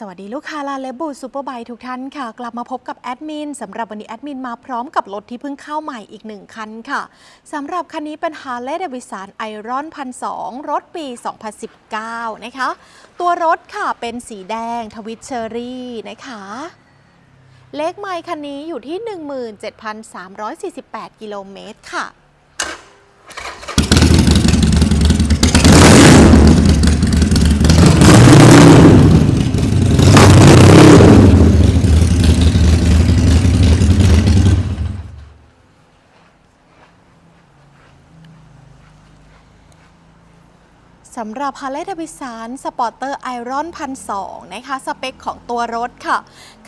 สวัสดีลูกค้าลาเลบูซูเปอร์ไบทุกท่านค่ะ กลับมาพบกับแอดมินสำหรับวันนี้แอดมินมาพร้อมกับรถที่เพิ่งเข้าใหม่อีกหนึ่งคันค่ะสำหรับคันนี้เป็น Harley Davidson Iron 1,200รถปี 2019 นะคะ ตัวรถค่ะเป็นสีแดงทวิตเชอรี่นะคะเลขไมล์คันนี้อยู่ที่ 17,348 กิโลเมตรค่ะ สำหรับ Harley Davidson Sporter Iron 1,200นะคะ สเปคของตัวรถค่ะ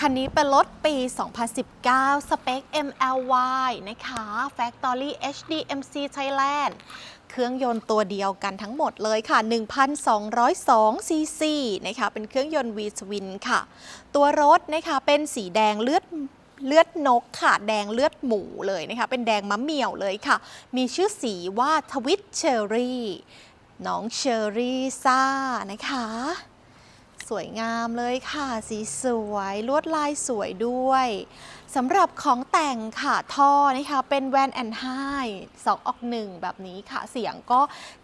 คันนี้เป็นรถปี 2019 สเปค MLY นะคะ Factory HDMC Thailand เครื่องยนต์ตัวเดียวกันทั้งหมดเลยค่ะ 1,202 ซีซีนะคะ เป็นเครื่องยนต์ V-Twin ค่ะ ตัวรถนะคะ เป็นสีแดงเลือดเลือดนกค่ะ แดงเลือดหมูเลยนะคะ เป็นแดงมะเหมี่ยวเลยค่ะ มีชื่อสีว่าทวิตเชอรี่ น้องเชอรี่ซ่านะคะ สวยงามเลยค่ะ สีสวยลวดลายสวยด้วยสำหรับของแต่งค่ะท่อนะคะเป็นแวนแอนไฮสองออกหนึ่งแบบนี้ค่ะ เสียงก็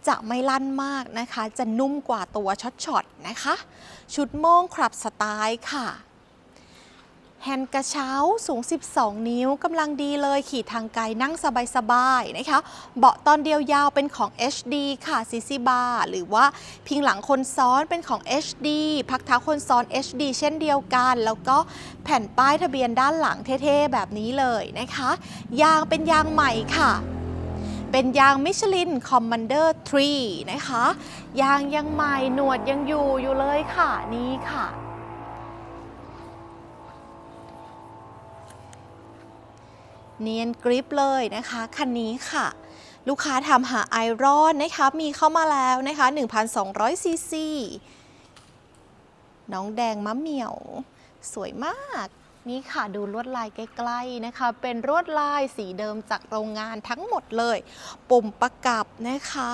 จะไม่ลั่นมากนะคะ จะนุ่มกว่าตัวช็อตๆนะคะ ชุดโม่งครับสไตล์ค่ะ แฮนด์กระเช้าสูง 12 นิ้วกำลังดีเลยขี่ทางไกลนั่งสบายๆนะคะ เบาะตอนเดียวยาวเป็นของ HD ค่ะซีซีบาร์หรือว่าพิงหลังคนซ้อนเป็นของ HD พักเท้าคนซ้อน HD เช่นเดียวกัน แล้วก็แผ่นป้ายทะเบียนด้านหลังเท่ๆ แบบนี้เลยนะคะ ยางเป็นยางใหม่ค่ะเป็นยางมิชลิน Commander 3นะคะ ยางยังใหม่หนวดยังอยู่อยู่เลยค่ะ นี่ค่ะ เนียนกริปเลยนะคะคันนี้ค่ะลูกค้าทำหาไอรอนนะคะมีเข้ามาแล้วนะคะ1,200ซีซีน้องแดงมะเหมี่ยว สวยมาก นี่ค่ะดูลวดลายใกล้ๆนะคะ เป็นลวดลายสีเดิมจากโรงงานทั้งหมดเลย ปุ่มประกับนะคะ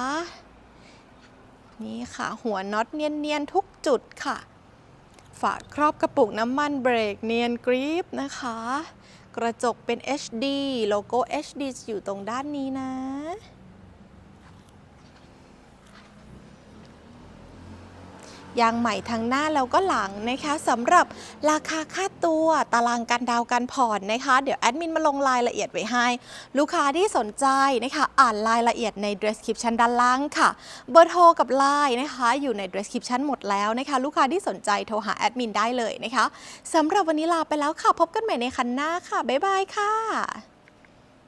นี่ค่ะหัวน็อตเนียนๆ ทุกจุดค่ะ ฝาครอบกระปุกน้ำมันเบรกเนียนกริปนะคะ กระจกเป็น HD โลโก้ HD อยู่ตรงด้านนี้นะ ยางใหม่ทั้งหน้าแล้วก็หลังนะคะสำหรับราคาค่าตัวตารางการดาวการผ่อนนะคะ เดี๋ยวแอดมินมาลงรายละเอียดไว้ให้ ลูกค้าที่สนใจนะคะอ่านรายละเอียดใน description ด้านล่างค่ะ เบอร์โทรกับไลน์นะคะ อยู่ใน description หมดแล้วนะคะ ลูกค้าที่สนใจโทรหาแอดมินได้เลยนะคะสำหรับวันนี้ลาไปแล้วค่ะพบกันใหม่ในคันหน้าค่ะบ๊ายบายค่ะ